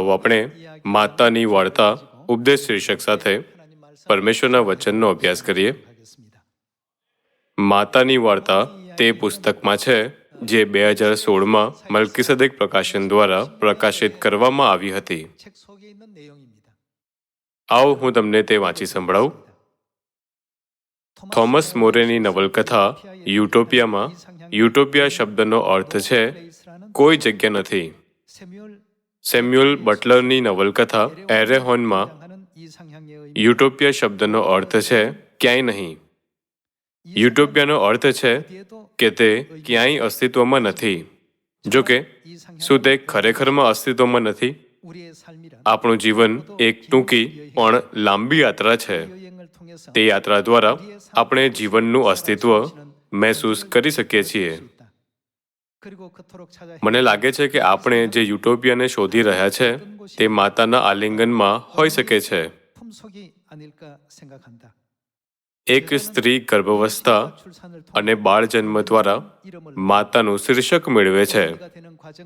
આવો આપણે માતાની વાર્તા ઉપદેશ શીર્ષક સાથે પરમેશ્વરના વચનનો અભ્યાસ કરીએ. માતાની વાર્તા તે પુસ્તકમાં છે જે બે હજાર સોળમાં મલકીસદેક પ્રકાશન દ્વારા પ્રકાશિત કરવામાં આવી હતી. આવો હું તમને તે વાંચી સંભળાવું. થોમસ મોરેની નવલકથા યુટોપિયામાં યુટોપિયા શબ્દનો અર્થ છે, કોઈ જગ્યા નથી. સેમ્યુઅલ બટલરની નવલકથા એરેહોનમાં યુટોપિયા શબ્દનો અર્થ છે ક્યાંય નહીં. યુટોપિયાનો અર્થ છે કે તે ક્યાંય અસ્તિત્વમાં નથી. જો કે, શું તે ખરેખરમાં અસ્તિત્વમાં નથી? આપણું જીવન એક ટૂંકી, પણ લાંબી યાત્રા છે. તે યાત્રા દ્વારા આપણે જીવનનું અસ્તિત્વ મહેસૂસ કરી શકીએ છીએ. મને લાગે છે કે આપણે જે યુટોપિયાને શોધી રહ્યા છે તે માતાના આલિંગનમાં હોઈ શકે છે. એક સ્ત્રી ગર્ભાવસ્થા અને બાળ જન્મ દ્વારા માતાનું શીર્ષક મેળવે છે.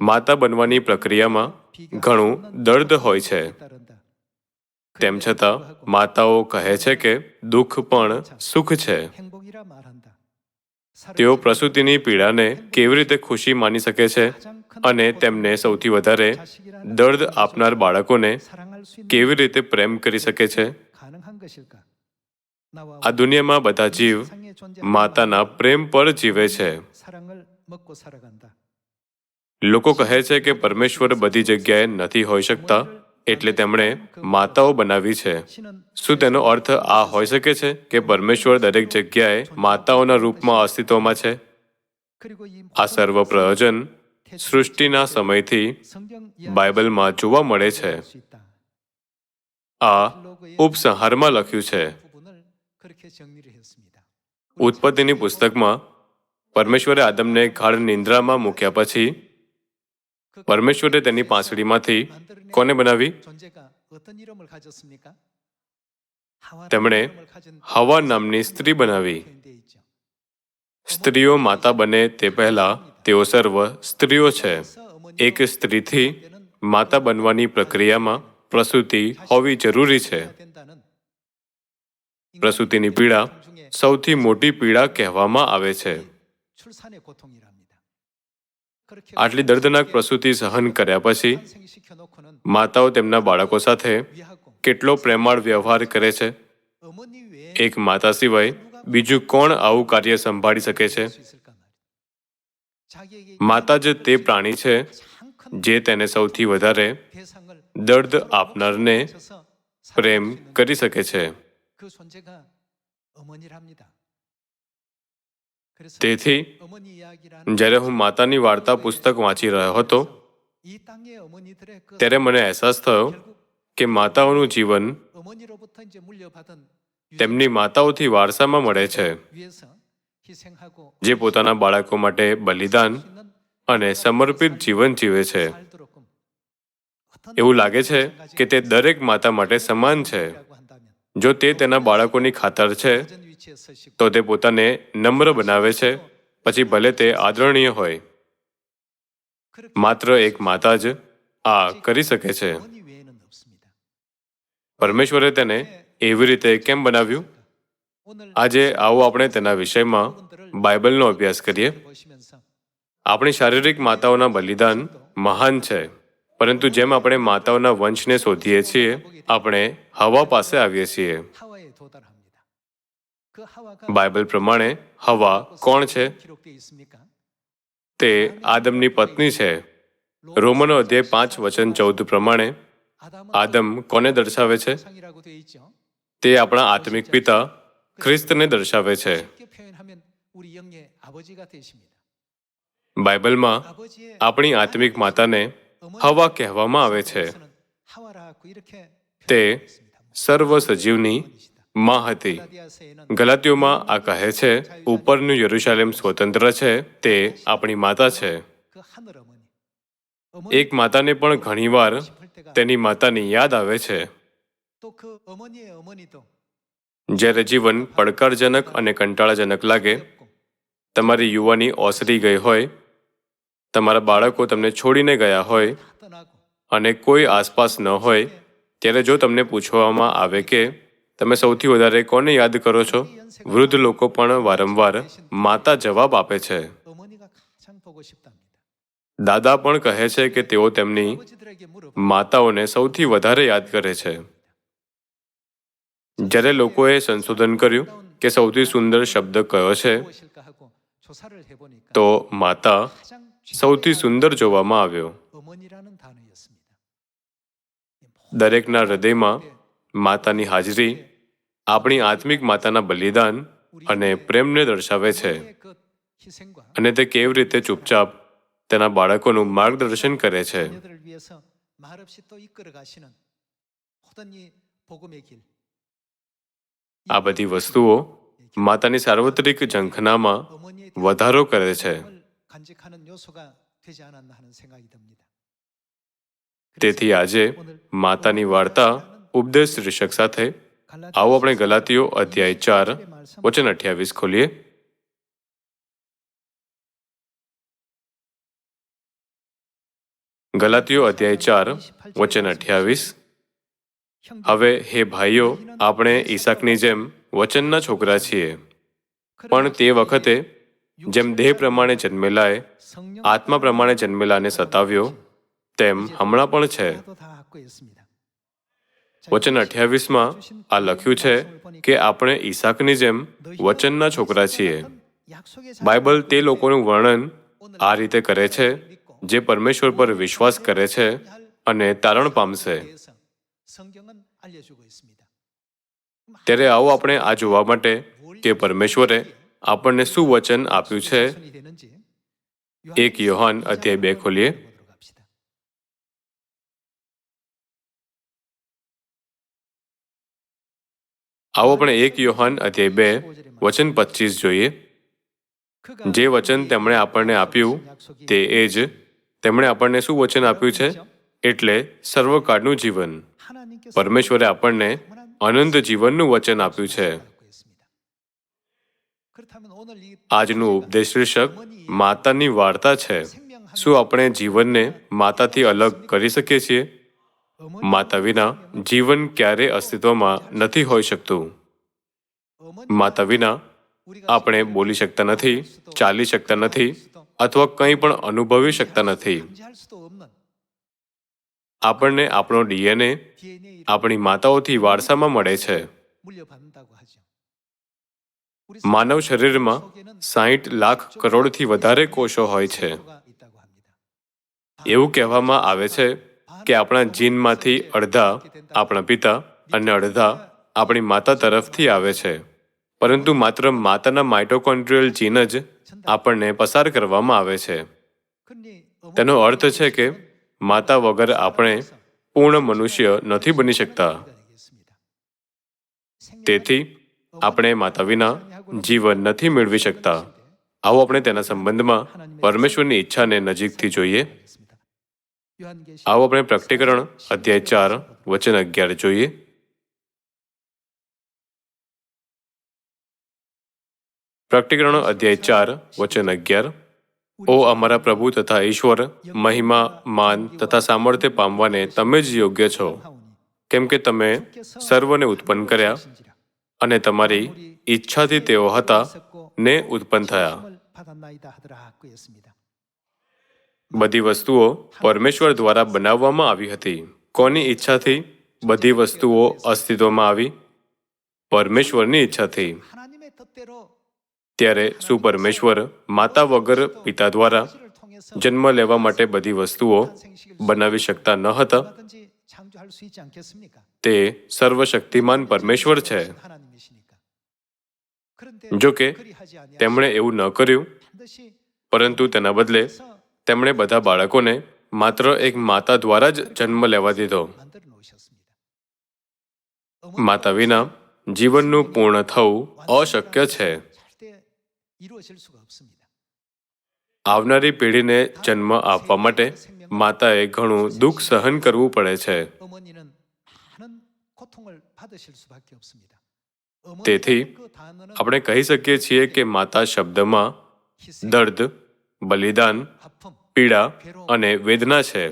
માતા બનવાની પ્રક્રિયામાં ઘણું દર્દ હોય છે. તેમ છતાં માતાઓ કહે છે કે દુઃખ પણ સુખ છે. તેઓ પ્રસૂતિની પીડાને કેવી રીતે ખુશી માની શકે છે અને તેમને સૌથી વધારે દર્દ આપનાર બાળકોને કેવી રીતે પ્રેમ કરી શકે છે? આ દુનિયામાં બધા જીવ માતાના પ્રેમ પર જીવે છે. લોકો કહે છે કે પરમેશ્વર બધી જગ્યાએ નથી હોઈ શકતા. એટલે તેમણે માતાઓ બનાવી છે. શું તેનો અર્થ આ હોઈ શકે છે કે પરમેશ્વર દરેક જગ્યાએ માતાઓના રૂપમાં અસ્તિત્વમાં છે? આ સર્વ પ્રયોજન સૃષ્ટિના સમયથી બાઇબલમાં જોવા મળે છે. આ ઉપસંહારમાં લખ્યું છે. ઉત્પત્તિની પુસ્તકમાં પરમેશ્વરે આદમને ગાઢ નિંદ્રામાં મૂક્યા પછી પરમેશ્વરે તેની પાંસળીમાંથી કોને બનાવી? તેમણે હવા નામની સ્ત્રી બનાવી. સ્ત્રીઓ માતા બને તે પહેલા તેઓ સર્વ સ્ત્રીઓ છે. એક સ્ત્રીથી માતા બનવાની પ્રક્રિયામાં પ્રસૂતિ હોવી જરૂરી છે. પ્રસૂતિની પીડા સૌથી મોટી પીડા કહેવામાં આવે છે. આટલી દર્દનાક પ્રસૂતિ સહન કર્યા પછી માતાઓ તેમના બાળકો સાથે કેટલો પ્રેમાળ વ્યવહાર કરે છે? એક માતા સિવાય બીજું કોણ આવું કાર્ય સંભાળી શકે છે? માતા જ તે પ્રાણી છે જે તેને સૌથી વધારે દર્દ આપનારને પ્રેમ કરી શકે છે. તેથી જ્યારે હું માતાની વાર્તા પુસ્તક વાંચી રહ્યો હતો ત્યારે મને અહેસાસ થયો કે માતાઓનું જીવન તેમની માતાઓથી વારસામાં મળે છે જે પોતાના બાળકો માટે બલિદાન અને સમર્પિત જીવન જીવે છે. એવું લાગે છે કે તે દરેક માતા માટે સમાન છે. જો તે તેના બાળકોની ખાતર છે તો તે પોતાને નમ્ર બનાવે છે, પછી ભલે તે આદરણીય હોય. માત્ર એક માતા જ આ કરી શકે છે. પરમેશ્વરે તેને એવી રીતે કેમ બનાવ્યું? આજે આવો આપણે તેના વિષયમાં બાઇબલનો અભ્યાસ કરીએ. આપણી શારીરિક માતાઓના બલિદાન મહાન છે, પરંતુ જેમ આપણે માતાઓના વંશને શોધીએ છીએ, આપણે હવા પાસે આવીએ છીએ. બાઇબલ પ્રમાણે હવા કોણ છે? તે આદમની પત્ની છે. રોમનો અધ્યાય પાંચ, વચન ચૌદ પ્રમાણે આદમ કોને દર્શાવે છે? તે આપણા આત્મિક પિતા ખ્રિસ્તને દર્શાવે છે. બાઇબલમાં આપણી આત્મિક માતાને હવા કહેવામાં આવે છે. તે સર્વ સજીવની માં હતી ગલાતીઓમાં આ કહે છે, ઉપરનું યરુશાલેમ સ્વતંત્ર છે, તે આપણી માતા છે. એક માતાને પણ ઘણીવાર તેની માતાની યાદ આવે છે. જ્યારે જીવન પડકારજનક અને કંટાળાજનક લાગે, તમારી યુવાની ઓસરી ગઈ હોય, તમારા બાળકો તમને છોડીને ગયા હોય, અને કોઈ આસપાસ ન હોય, ત્યારે જો તમને પૂછવામાં આવે કે તમે સૌથી વધારે કોને યાદ કરો છો? વૃદ્ધ લોકો પણ વારંવાર માતા જવાબ આપે છે. દાદા પણ કહે છે કે તેઓ તેમની માતાઓને સૌથી વધારે યાદ કરે છે. જ્યારે લોકોએ સંશોધન કર્યું કે સૌથી સુંદર શબ્દ કયો છે, તો માતા સૌથી સુંદર જોવામાં આવ્યો. દરેકના હૃદયમાં માતાની હાજરી, આપણી આત્મિક માતાના બલિદાન અને પ્રેમને દર્શાવે છે. અને તે કેવી રીતે ચૂપચાપ તેના બાળકોનું માર્ગદર્શન કરે છે. આ બધી વસ્તુઓ માતાની સાર્વત્રિક ઝંખનામાં વધારો કરે છે. તેથી આજે માતાની વાર્તા ઉપદેશ શીર્ષક સાથે આવો આપણે ગલાતીઓ અધ્યાય ચાર, વચન અઠ્યાવીસ ખોલીએ. ગલાતીઓ અધ્યાય ચાર, વચન અઠ્યાવીસ. હવે હે ભાઈઓ, આપણે ઈસાકની જેમ વચનના છોકરા છીએ. પણ તે વખતે જેમ દેહ પ્રમાણે જન્મેલાએ આત્મા પ્રમાણે જન્મેલાને સતાવ્યો, તેમ હમણાં પણ છે. વચન અઠ્યાવીસમાં આ લખ્યું છે કે આપણે ઈસાકની જેમ વચનના છોકરા છીએ. બાઇબલ તે લોકોનું વર્ણન આ રીતે કરે છે, જે પરમેશ્વર પર વિશ્વાસ કરે છે અને તારણ પામશે. ત્યારે આવો આપણે આ જોવા માટે કે પરમેશ્વરે આપણને શું વચન આપ્યું છે? એક યોહાન અધ્યાય બે ખોલીએ. આવો આપણે એક યોહાન અધ્યાય બે, વચન પચીસ જોઈએ. જે વચન તેમણે આપણને આપ્યું, તે એ જ. તેમણે આપણને શું વચન આપ્યું છે? એટલે સર્વકાળનું જીવન. પરમેશ્વરે આપણને અનંત જીવનનું વચન આપ્યું છે. આજનું ઉપદેશ શીર્ષક માતાની વાર્તા છે. શું આપણે જીવનને માતાથી અલગ કરી શકીએ છીએ? માતા વિના જીવન ક્યારે અસ્તિત્વમાં નથી હોઈ શકતું. માતા વિના આપણે બોલી શકતા નથી, ચાલી શકતા નથી અથવા કંઈ પણ અનુભવી શકતા નથી. આપણને આપણો ડીએનએ આપણી માતાઓથી વારસામાં મળે છે. માનવ શરીરમાં સાહીઠ લાખ કરોડથી વધારે કોષો હોય છે. એવું કહેવામાં આવે છે કે આપણા જીનમાંથી અડધા આપણા પિતા અને અડધા આપણી માતા તરફથી આવે છે. પરંતુ માત્ર માતાના માઇટોકોન્ડ્રિયલ જીન જ આપણને પસાર કરવામાં આવે છે. તેનો અર્થ છે કે માતા વગર આપણે પૂર્ણ મનુષ્ય નથી બની શકતા. તેથી આપણે માતા વિના જીવન નથી મેળવી શકતા. આવો આપણે તેના સંબંધમાં પરમેશ્વરની ઈચ્છાને નજીકથી જોઈએ. આવો આપણે પ્રકટીકરણ અધ્યાય ચાર, વચન અગિયાર જોઈએ. પ્રકટીકરણ અધ્યાય ચાર, વચન અગિયાર. ઓ અમારા પ્રભુ તથા ઈશ્વર, મહિમા, માન તથા સામર્થ્ય પામવાને તમે જ યોગ્ય છો. કેમ કે તમે સર્વને ઉત્પન્ન કર્યા અને તમારી ઈચ્છાથી તેઓ હતા ને ઉત્પન્ન થયા. બધી વસ્તુઓ પરમેશ્વર દ્વારા બનાવવામાં આવી હતી. કોની ઈચ્છાથી બધી વસ્તુઓ અસ્તિત્વમાં આવી? પરમેશ્વરની ઈચ્છાથી. ત્યારે શું પરમેશ્વર માતા વગર પિતા દ્વારા જન્મ લેવા માટે બધી વસ્તુઓ બનાવી શકતા ન હતા? તે સર્વશક્તિમાન પરમેશ્વર છે. જો કે તેમણે એવું ન કર્યું. પરંતુ તેના બદલે તેમણે બધા બાળકોને માત્ર એક માતા દ્વારા જ જન્મ લેવા દીધો. માતા વિના જીવનનું પૂર્ણ થવું અશક્ય છે. આવનારી પેઢીને જન્મ આપવા માટે માતાએ ઘણું દુઃખ સહન કરવું પડે છે. તેથી આપણે કહી શકીએ છીએ કે માતા શબ્દમાં દર્દ બલિદાન પીડા અને વેદના છે.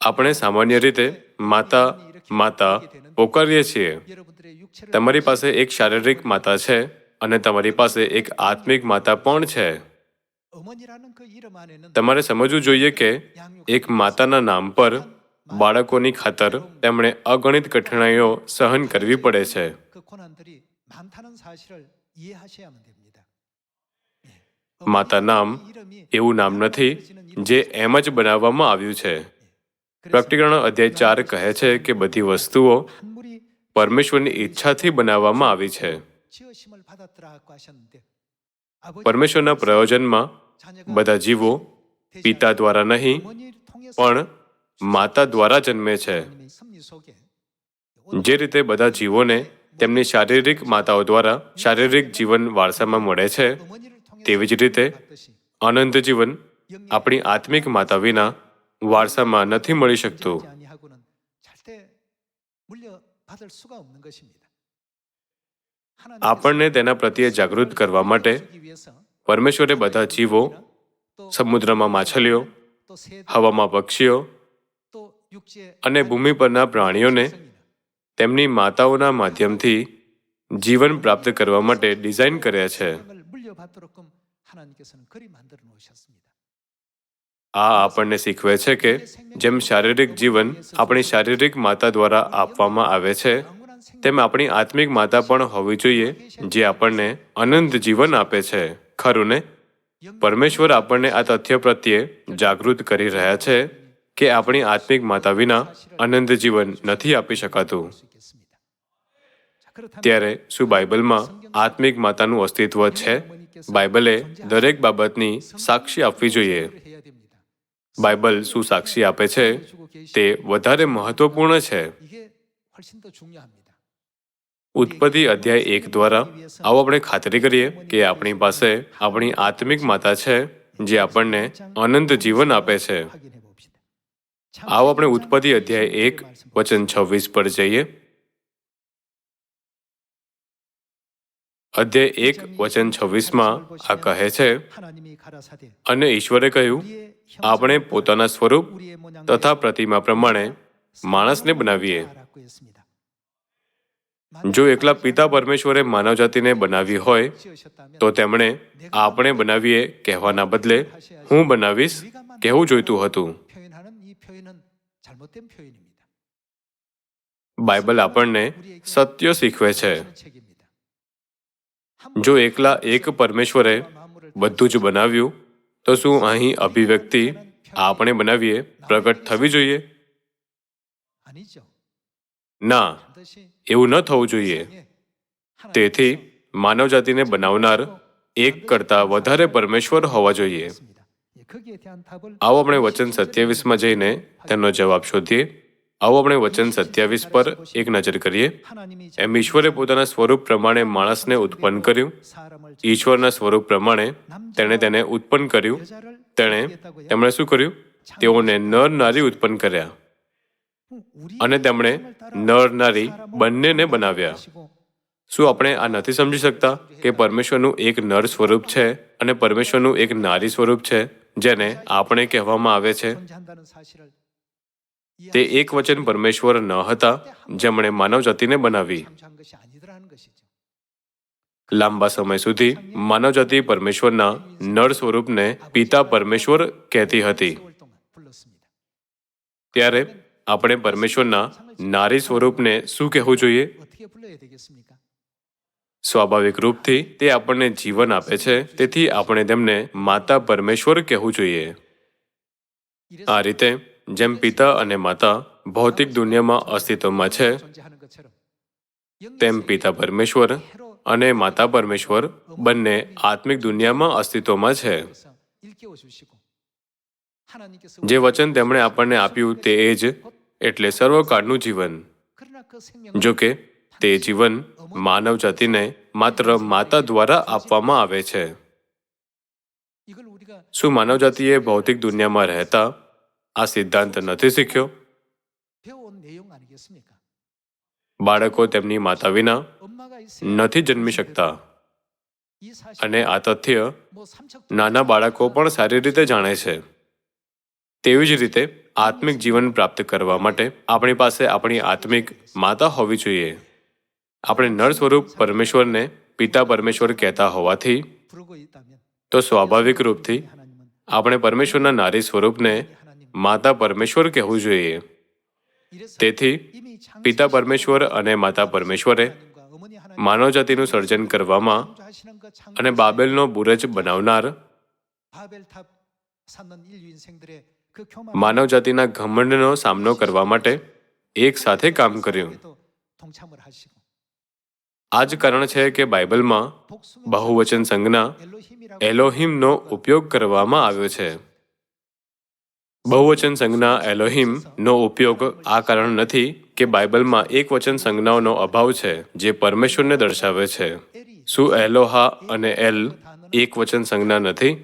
આપણે સામાન્ય રીતે માતા માતા પોકારીએ છીએ. તમારી પાસે એક શારીરિક માતા છે અને તમારી પાસે એક આત્મિક માતા પણ છે. તમારે સમજવું જોઈએ કે એક માતાના નામ પર બાળકોની ખાતર તેમણે અગણિત કઠિનાઈઓ સહન કરવી પડે છે. 많다는 사실을 이해하셔야만 됩니다. 예. માતા નામ 이 이름이 એવું નામ નથી જે એમ જ બનાવવામાં આવ્યું છે 그래서 પ્રકટીકરણ અધ્યાય ચાર કહે છે કે બધી વસ્તુઓ 한물이 પરમેશ્વરની ઈચ્છાથી બનાવવામાં આવી છે 지으심을 받았더라고 하셨는데 아버지 પરમેશ્વરના પ્રયોજનમાં 자녀가 બધા જીવો 되지 પિતા દ્વારા નહીં 어머니를 통해서 પણ માતા દ્વારા જન્મે છે 하나님의 섭리 속에 જે રીતે બધા જીવોને તેમની શારીરિક માતાઓ દ્વારા શારીરિક જીવન વારસામાં મળે છે. તેવી જ રીતે અનંત જીવન આપણી આત્મિક માતા વિના વારસામાં નથી મળી શકતું. આપણને તેના પ્રત્યે જાગૃત કરવા માટે પરમેશ્વરે બધા જીવો, સમુદ્રમાં માછલીઓ, હવામાં પક્ષીઓ અને ભૂમિ પરના પ્રાણીઓને તેમની માતાઓના માધ્યમથી જીવન પ્રાપ્ત કરવા માટે ડિઝાઇન કર્યા છે. આ આપણને શીખવે છે કે જેમ શારીરિક જીવન આપણી શારીરિક માતા દ્વારા આપવામાં આવે છે, તેમ આપણી આત્મિક માતા પણ હોવી જોઈએ, જે આપણને અનંત જીવન આપે છે. ખરું ને? પરમેશ્વર આપણને આ તથ્ય પ્રત્યે જાગૃત કરી રહ્યા છે. કે આપણી આત્મિક માતા વિના આનંદ જીવન નથી આપી શકાતું. ત્યારે શું બાઇબલમાં આત્મિક માતાનું અસ્તિત્વ છે? બાઇબલે દરેક બાબતની સાક્ષી આપવી જોઈએ. બાઇબલ શું સાક્ષી આપે છે? તે વધારે મહત્વપૂર્ણ છે. ઉત્પત્તિ અધ્યાય એક દ્વારા આવો આપણે ખાતરી કરીએ કે આપણી પાસે આપણી આત્મિક માતા છે, જે આપણને અનંત જીવન આપે છે. આવો આપણે ઉત્પત્તિ અધ્યાય એક, વચન છવ્વીસ પર જઈએ. અધ્યાય એક, વચન છવ્વીસમાં આ કહે છે, અને ઈશ્વરે કહ્યું, આપણે પોતાના સ્વરૂપ તથા પ્રતિમા પ્રમાણે માણસને બનાવીએ. જો એકલા પિતા પરમેશ્વરે માનવજાતિને બનાવી હોય, તો તેમણે આપણે બનાવીએ કહેવાના બદલે હું બનાવીશ, કહેવું જોઈતું હતું. બાઇબલ આપણને સત્ય શીખવે છે. જો એકલા એક પરમેશ્વરે બધું જ બનાવ્યું તો શું અહીં અભિવ્યક્તિ આપણે બનાવીએ પ્રગટ થવી જોઈએ? ના એવું ન થવું જોઈએ. તેથી માનવજાતિને બનાવનાર એક કરતાં વધારે પરમેશ્વર હોવા જોઈએ. આવો આપણે વચન સત્યાવીસમાં જઈને તેનો જવાબ શોધીએ. આવો આપણે વચન સત્યાવીસ પર એક નજર કરીએ. એમ ઈશ્વરે પોતાના સ્વરૂપ પ્રમાણે માણસને ઉત્પન્ન કર્યું. ઈશ્વરના સ્વરૂપ પ્રમાણે તેણે તેને ઉત્પન્ન કર્યું. તેણે તેમણે શું કર્યું? તેઓને નર નારી ઉત્પન્ન કર્યા. અને તેમણે નર નારી બંનેને બનાવ્યા. શું આપણે આ નથી સમજી શકતા કે પરમેશ્વરનું એક નર સ્વરૂપ છે અને પરમેશ્વરનું એક નારી સ્વરૂપ છે? જેને આપણે કહેવામાં આવે છે તે એક વચન પરમેશ્વર ન હતા, જેમણે માનવજાતિને બનાવી. લાંબા સમય સુધી માનવજાતિ પરમેશ્વરના નળ સ્વરૂપને પિતા પરમેશ્વર કહેતી હતી. ત્યારે આપણે પરમેશ્વરના નારી સ્વરૂપને શું કહેવું જોઈએ? સ્વાભાવિક રૂપથી તે આપણને જીવન આપે છે, તેથી આપણે તેમને માતા પરમેશ્વર કહેવું જોઈએ. આ રીતે, જેમ પિતા અને માતા ભૌતિક દુનિયામાં અસ્તિત્વમાં છે, તેમ પિતા પરમેશ્વર અને માતા પરમેશ્વર બંને આત્મિક દુનિયામાં અસ્તિત્વમાં છે. જે વચન તેમણે આપણને આપ્યું તે એ જ, એટલે સર્વકાળનું જીવન. જોકે તે જીવન માનવ જાતિને માત્ર માતા દ્વારા આપવામાં આવે છે. શું માનવ જાતિએ ભૌતિક દુનિયામાં રહેતા આ સિદ્ધાંત નથી શીખ્યો? બાળકો તેમની માતા વિના નથી જન્મી શકતા. અને આ તથ્ય નાના બાળકો પણ સારી રીતે જાણે છે. તેવી જ રીતે આત્મિક જીવન પ્રાપ્ત કરવા માટે આપણી પાસે આપણી આત્મિક માતા હોવી જોઈએ. આપણે નર સ્વરૂપ પરમેશ્વરને પિતા પરમેશ્વર કહેતા હોવાથી તો સ્વાભાવિક રૂપથી આપણે પરમેશ્વરના નારી સ્વરૂપને માતા પરમેશ્વર કહેવું જોઈએ. તેથી પિતા પરમેશ્વર અને માતા પરમેશ્વરે માનવજાતિનું સર્જન કરવામાં અને બાબેલનો બુરજ બનાવનાર માનવજાતિના ઘમંડનો સામનો કરવા માટે એક સાથે કામ કર્યું. આ જ કારણ છે કે બાઇબલમાં બહુવચન સંજ્ઞા એલોહિમનો ઉપયોગ કરવામાં આવ્યો છે. બહુવચન સંજ્ઞા એલોહિમનો ઉપયોગ આ કારણ નથી કે બાઇબલમાં એક વચન સંજ્ઞાઓનો અભાવ છે જે પરમેશ્વરને દર્શાવે છે. શું એલોહા અને એલ એક વચન સંજ્ઞા નથી?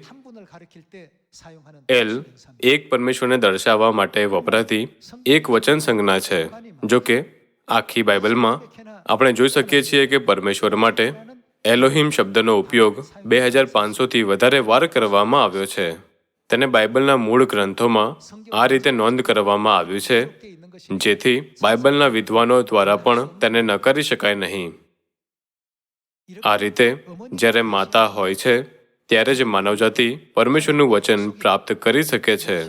એલ એક પરમેશ્વરને દર્શાવવા માટે વપરાતી એક વચન સંજ્ઞા છે જો કે આખી બાઇબલમાં આપણે જોઈ શકીએ છીએ કે પરમેશ્વર માટે એલોહિમ શબ્દનો ઉપયોગ બે હજાર પાંચસોથી વધારે વાર કરવામાં આવ્યો છે. તેને બાઇબલના મૂળ ગ્રંથોમાં આ રીતે નોંધ કરવામાં આવ્યું છે, જેથી બાઇબલના વિદ્વાનો દ્વારા પણ તેને નકારી શકાય નહીં. આ રીતે જ્યારે માતા હોય છે, ત્યારે જ માનવજાતિ પરમેશ્વરનું વચન પ્રાપ્ત કરી શકે છે.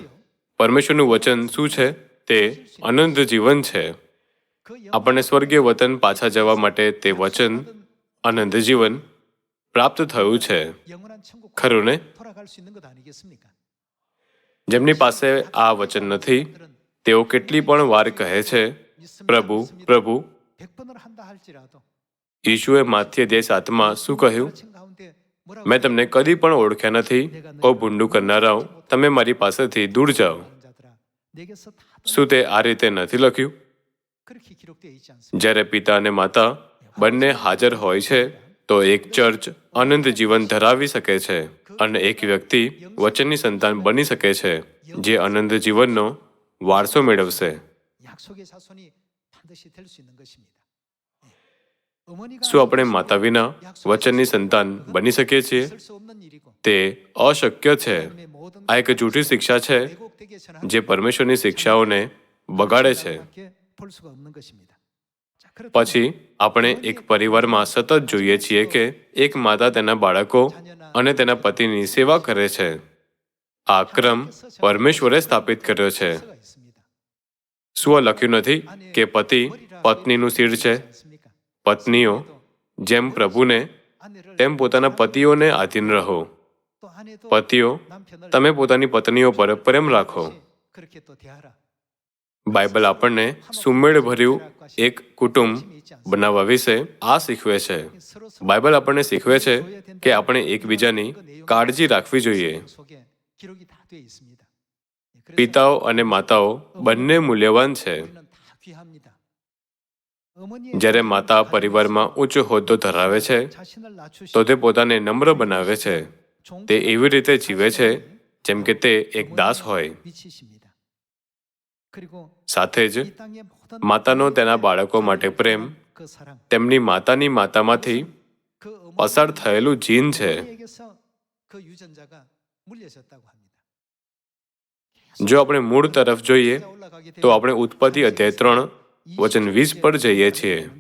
પરમેશ્વરનું વચન શું છે? તે અનંત જીવન છે. આપણને સ્વર્ગીય વતન પાછા જવા માટે તે વચન, આનંદ, જીવન પ્રાપ્ત થયું છે. ખરું ને? જેમની પાસે આ વચન નથી, તેઓ કેટલી પણ વાર કહે છે, પ્રભુ પ્રભુ. ઈશુએ માથ્ય દેશ આત્મા શું કહ્યું? મેં તમને કદી પણ ઓળખ્યા નથી. ઓ ભૂંડું કરનારાઓ, તમે મારી પાસેથી દૂર જાઓ. શું તે આ રીતે નથી લખ્યું? જ્યારે પિતા અને માતા બંને હાજર હોય છે તો એક ચર્ચ અનંત જીવન ધરાવી શકે છે અને એક વ્યક્તિ વચનની સંતાન બની શકે છે જે અનંત જીવનનો વારસો મેળવશે. શું આપણે માતા વિના વચનની સંતાન બની શકીએ છીએ? તે અશક્ય છે. આ એક જૂઠી શિક્ષા છે જે પરમેશ્વરની શિક્ષાઓને બગાડે છે. પછી આપણે એક પરિવારમાં સતત જોઈએ છીએ કે એક માતા તેના બાળકો અને તેના પતિની સેવા કરે છે. આ ક્રમ પરમેશ્વરે સ્થાપિત કર્યો છે. શું લખ્યું નથી કે પતિ પત્નીનું શિર છે? પત્નીઓ જેમ પ્રભુને તેમ પોતાના પતિઓને આધીન રહો. પતિઓ તમે પોતાની પત્નીઓ પર પ્રેમ રાખો. બાઇબલ આપણને સુમેળભર્યું એક કુટુંબ બનાવવા વિશે આ શીખવે છે. બાઇબલ આપણને શીખવે છે કે આપણે એકબીજાની કાળજી રાખવી જોઈએ. પિતાઓ અને માતાઓ બંને મૂલ્યવાન છે. જ્યારે માતા પરિવારમાં ઉચ્ચ હોદ્દો ધરાવે છે, તો તે પોતાને નમ્ર બનાવે છે. તે એવી રીતે જીવે છે જેમ કે તે એક દાસ હોય. સાથે જ માતાનો તેના બાળકો માટે પ્રેમ તેમની માતાની માતામાંથી પસાર થયેલું જીન છે. જો આપણે મૂળ તરફ જોઈએ તો આપણે ઉત્પત્તિ અધ્યાય ત્રણ વચન વીસ પર જઈએ છીએ.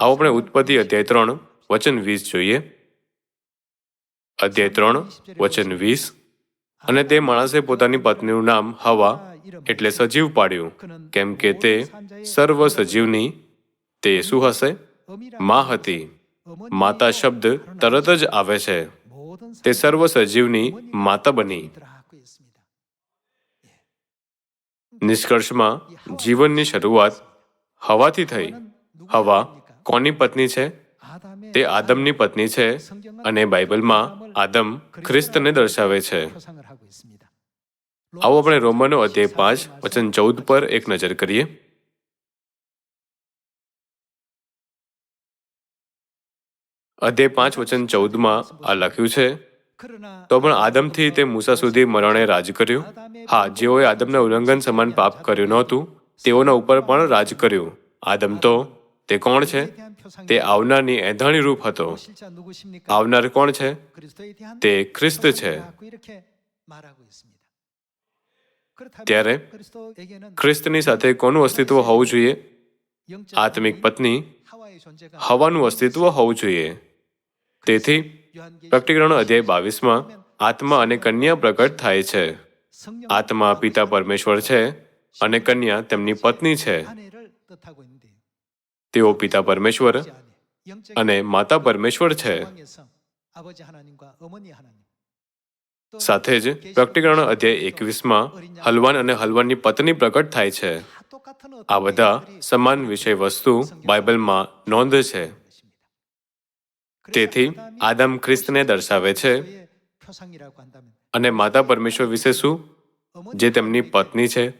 આવો આપણે ઉત્પત્તિ અધ્યાય ત્રણ વચન વીસ જોઈએ. અધ્યાય ત્રણ વચન વીસ. અને તે માણસે પોતાની પત્નીનું નામ હવા એટલે સજીવ પાડ્યું. કેમ કે તે સર્વ સજીવની, તે શું હશે? માં હતી. માતા શબ્દ તરત જ આવે છે. તે સર્વ સજીવની માતા બની. નિષ્કર્ષમાં, જીવનની શરૂઆત હવાથી થઈ. હવા કોની પત્ની છે? તે આદમની પત્ની છે અને બાઇબલમાં આદમ ખ્રિસ્તને દર્શાવે છે. આવો આપણે રોમનો અધ્યાય પાંચ, વચન ચૌદ પર એક નજર કરીએ. અધ્યાય પાંચ, વચન ચૌદમાં આ લખ્યું છે, તો પણ આદમથી તે મૂસા સુધી મરણે રાજ કર્યું. હા, જેઓએ આદમના ઉલ્લંઘન સમાન પાપ કર્યું નહોતું, તેઓના ઉપર પણ રાજ કર્યું. આદમ તો, તે કોણ છે? તે આવનારની એંધાણી રૂપ હતો. આવનાર કોણ છે? તે ખ્રિસ્ત છે. ત્યારે ખ્રિસ્તની સાથે કોનું અસ્તિત્વ હોવું જોઈએ? આત્મિક પત્ની હવાનું અસ્તિત્વ હોવું જોઈએ. તેથી પ્રકટીકરણ અધ્યાય બાવીસમાં આત્મા અને કન્યા પ્રગટ થાય છે. આત્મા પિતા પરમેશ્વર છે અને કન્યા તેમની પત્ની છે. તેઓ પિતા પરમેશ્વર અને માતા પરમેશ્વર છે. સાથે જ પ્રકટીકરણ અધ્યાય એકવીસમાં હલવાન અને હલવાનની પત્ની પ્રગટ થાય છે. આ બધા સમાન વિષય વસ્તુ બાઇબલમાં નોંધ છે. તેથી આદમ ખ્રિસ્તને દર્શાવે છે અને માતા પરમેશ્વર વિશે શું? જે તેમની પત્ની છે,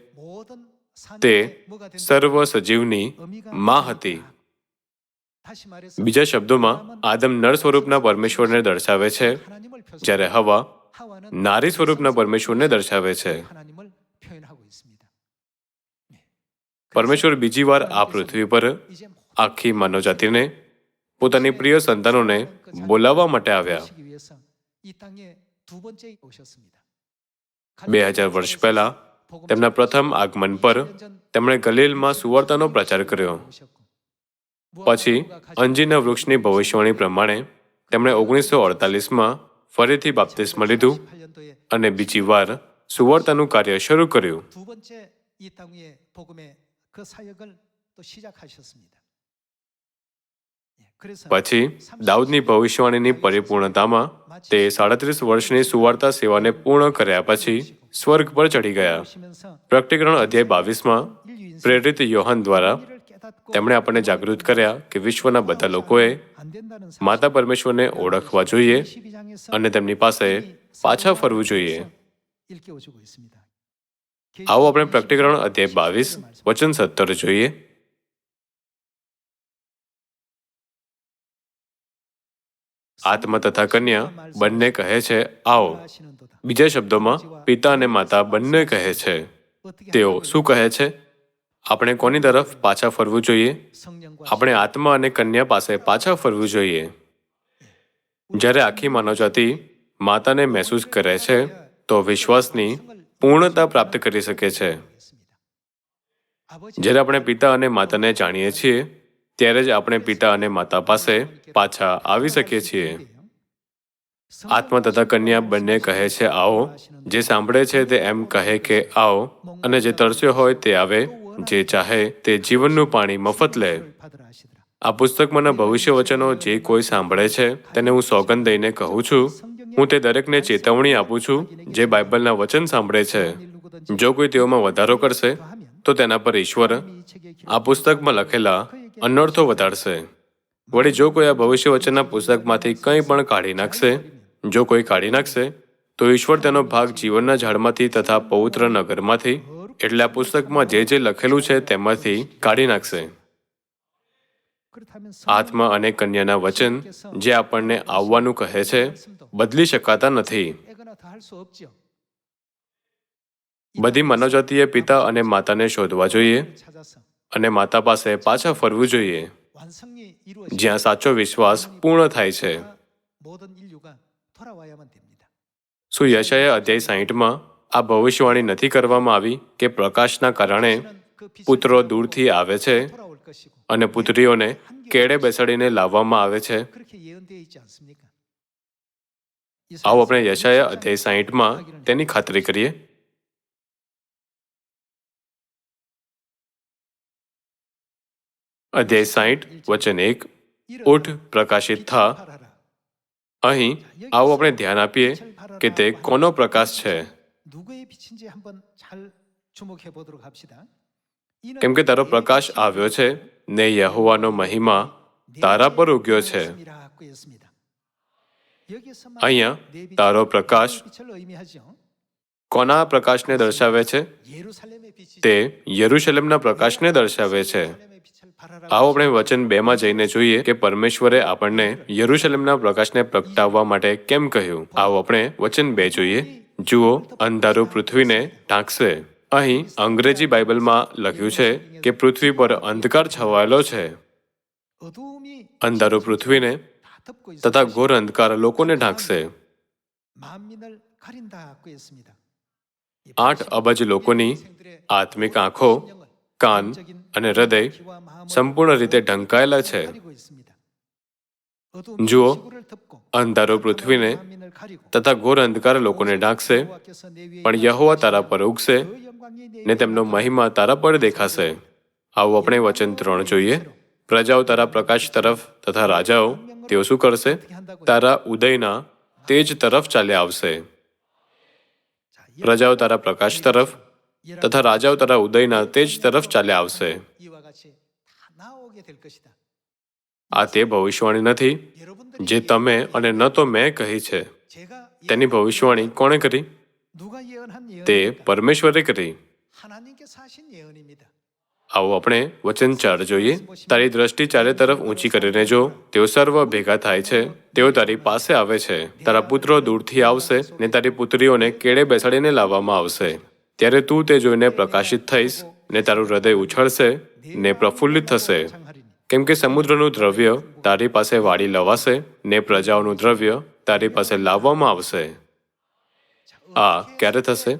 તે સર્વ સજીવની માં હતી. બીજા શબ્દોમાં, આદમ નર સ્વરૂપના પરમેશ્વરને દર્શાવે છે, જ્યારે હવા નારી સ્વરૂપના પરમેશ્વરને દર્શાવે છે. પરમેશ્વર બીજી વાર આ પૃથ્વી પર આખી માનવજાતિને પોતાની પ્રિય સંતાનોને બોલાવવા માટે આવ્યા. બે હજાર વર્ષ પહેલા તેમના પ્રથમ આગમન પર તેમણે ગલીલમાં સુવાર્તાનો પ્રચાર કર્યો. પછી અંજીના વૃક્ષની ભવિષ્યવાણી પ્રમાણે તેમણે ઓગણીસો અડતાલીસમાં ફરીથી બાપ્તિસ્મ લીધું અને બીજી વાર સુવાર્તાનું કાર્ય શરૂ કર્યું પછી દાઉદની ભવિષ્યવાણીની પરિપૂર્ણતામાં તે સાડત્રીસ વર્ષની સુવાર્તા સેવાને પૂર્ણ કર્યા પછી સ્વર્ગ પર ચડી ગયા પ્રકટીકરણ અધ્યાય બાવીસમાં પ્રેરિત યોહાન દ્વારા તેમણે આપણને જાગૃત કર્યા કે વિશ્વના બધા લોકોએ માતા પરમેશ્વરને ઓળખવા જોઈએ અને તેમની પાસે પાછા ફરવું જોઈએ. આવો આપણે પ્રકટીકરણ અધ્યાય બાવીસ, વચન સત્તર જોઈએ. આત્મા તથા કન્યા બંને કહે છે, આવો. બીજા શબ્દોમાં, પિતા અને માતા બંને કહે છે. તેઓ શું કહે છે? આપણે કોની તરફ પાછા ફરવું જોઈએ? આપણે આત્મા અને કન્યા પાસે પાછા ફરવું જોઈએ. જ્યારે આખી માનવજાતિ માતાને મહેસૂસ કરે છે તો વિશ્વાસની પૂર્ણતા પ્રાપ્ત કરી શકે છે. જ્યારે આપણે પિતા અને માતાને જાણીએ છીએ ત્યારે જ આપણે પિતા અને માતા પાસે પાછા આવી શકીએ છીએ. આત્મા તથા કન્યા બંને કહે છે આવો. જે સાંભળે છે તે એમ કહે કે આવો. અને જે તરસ્યો હોય તે આવે. જે ચાહે તે જીવનનું પાણી મફત લે. આ પુસ્તકમાંના ભવિષ્ય વચનો જે કોઈ સાંભળે છે, તેને હું સોગંદ દઈને કહું છું. હું તે દરેકને ચેતવણી આપું છું, જે બાઇબલના વચન સાંભળે છે. જો કોઈ તેઓમાં વધારો કરશે, તો તેના પર ઈશ્વર, આ પુસ્તકમાં લખેલા અનર્થો વધારશે. વળી જો કોઈ આ ભવિષ્ય વચનના પુસ્તકમાંથી કંઈ પણ કાઢી નાખશે, જો કોઈ કાઢી નાખશે, તો ઈશ્વર તેનો ભાગ જીવનના ઝાડમાંથી તથા પવિત્ર નગરમાંથી એટલે આ પુસ્તકમાં જે જે લખેલું છે તેમાંથી કાઢી નાખશે. આત્મા અને કન્યાના વચન જે આપણને આવવાનું કહે છે બદલી શકાતા નથી. બધી માનવજાતિએ પિતા અને માતાને શોધવા જોઈએ અને માતા પાસે પાછા ફરવું જોઈએ જ્યાં સાચો વિશ્વાસ પૂર્ણ થાય છે. શું યશાય અધ્યાય સાહીઠમાં આ ભવિષ્યવાણી નથી કરવામાં આવી કે પ્રકાશના કારણે પુત્રો દૂરથી આવે છે અને પુત્રીઓને કેળે બેસાડીને લાવવામાં આવે છે. આવો આપણે યશાય અધ્યાય સાહીઠમાં તેની ખાતરી કરીએ. અધ્યાય સાહીઠ, વચન એક, ઉઠ, પ્રકાશિત થા. અહીં આવો આપણે ધ્યાન આપીએ કે તે કોનો પ્રકાશ છે? 누구의 빛인지 한번 잘 주목해 보도록 합시다. કેમ કે તારો પ્રકાશ આવ્યો છે ને યહોવાનો મહિમા તારા પર ઉગ્યો છે અહીંયા તારો પ્રકાશ કોના પ્રકાશને દર્શાવે છે તે યરુશલેમના પ્રકાશને દર્શાવે છે આવો આપણે વચન બેમાં જઈને જોઈએ કે પરમેશ્વરે આપણને યરુશલેમના પ્રકાશને પ્રગટાવવા માટે કેમ કહ્યું આવો આપણે વચન બે જોઈએ જુઓ, અંધારું પૃથ્વીને ઢાંકશે. અહીં અંગ્રેજી બાઇબલમાં લખ્યું છે કે પૃથ્વી પર અંધકાર છવાયેલો છે. અંધારું પૃથ્વીને તથા ઘોર અંધકાર લોકોને ઢાંકશે. આઠ અબજ લોકોની આત્મિક આંખો, કાન અને હૃદય સંપૂર્ણ રીતે ઢંકાયેલા છે. જુઓ, અંધારો પૃથ્વીને તથા ઘોર અંધકાર લોકોને ઢાંકશે, પણ યહોવા તારા પર ઉગશે ને તેમનો મહિમા તારા પર દેખાશે. આવું આપણે વચન ત્રણ જોઈએ. પ્રજાઓ તારા પ્રકાશ તરફ તથા રાજાઓ, તેઓ શું કરશે? તારા ઉદયના તેજ તરફ ચાલ્યા આવશે. પ્રજાઓ તારા પ્રકાશ તરફ તથા રાજાઓ તારા ઉદયના તેજ તરફ ચાલ્યા આવશે. આ તે ભવિષ્યવાણી નથી, જે તમે અને ન તો મેં કહી છે. તેની ભવિષ્યવાણી કોણે કરી? તે પરમેશ્વરે કરી. આવો આપણે વચન ચાર જોઈએ. તારી દ્રષ્ટિ ચારે તરફ ઊંચી કરીને જો, તેઓ સર્વ ભેગા થાય છે. તેઓ તારી પાસે આવે છે. તારા પુત્રો દૂરથી આવશે ને તારી પુત્રીઓને કેળે બેસાડીને લાવવામાં આવશે. ત્યારે તું તે જોઈને પ્રકાશિત થઈશ ને તારું હૃદય ઉછળશે ને પ્રફુલ્લિત થશે. કેમ કે સમુદ્રનું દ્રવ્ય તારી પાસે વાળી લવાશે ને પ્રજાઓનું દ્રવ્ય તારી પાસે લાવવામાં આવશે. આ ક્યારે થશે?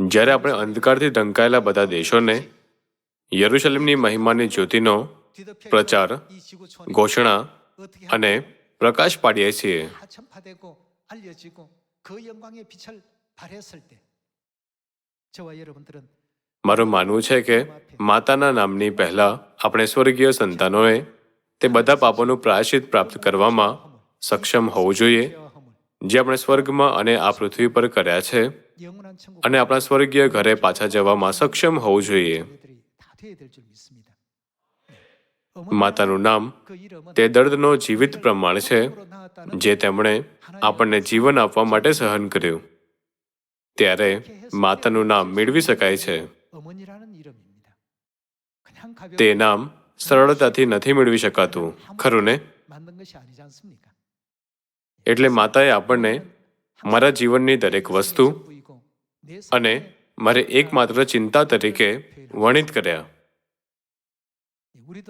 જ્યારે આપણે અંધકારથી ઢંકાયેલા બધા દેશોને યરુશલેમની મહિમાની જ્યોતિનો પ્રચાર ઘોષણા અને પ્રકાશ પાડીએ છીએ. મારું માનવું છે કે માતાના નામની પહેલાં આપણે સ્વર્ગીય સંતાનોએ તે બધા પાપોનું પ્રાયશ્ચિત પ્રાપ્ત કરવામાં સક્ષમ હોવું જોઈએ, જે આપણે સ્વર્ગમાં અને આ પૃથ્વી પર કર્યા છે અને આપણા સ્વર્ગીય ઘરે પાછા જવામાં સક્ષમ હોવું જોઈએ. માતાનું નામ તે દર્દનો જીવિત પ્રમાણ છે, જે તેમણે આપણને જીવન આપવા માટે સહન કર્યું. ત્યારે માતાનું નામ મેળવી શકાય છે. તે નામ સરળતાથી નથી મેળવી શકાતું ખરું ને એટલે માતાએ આપણને મારા જીવનની દરેક વસ્તુ અને મારે એકમાત્ર ચિંતા તરીકે વર્ણિત કર્યા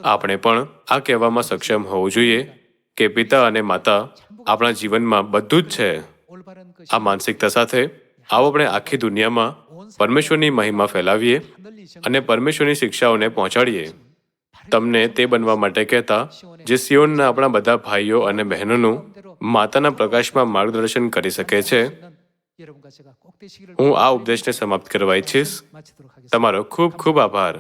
આપણે પણ આ કહેવામાં સક્ષમ હોવું જોઈએ કે પિતા અને માતા આપણા જીવનમાં બધું જ છે આ માનસિકતા સાથે આવો આપણે આખી દુનિયામાં પરમેશ્વરની મહિમા ફેલાવીએ અને પરમેશ્વરની શિક્ષાઓને પહોંચાડીએ. તમને તે બનવા માટે કહેતા જે સિયોનના આપણા બધા ભાઈઓ અને બહેનોનું માતાના પ્રકાશમાં માર્ગદર્શન કરી શકે છે, હું આ ઉપદેશને સમાપ્ત કરવા ઈચ્છીશ. તમારો ખૂબ ખૂબ આભાર.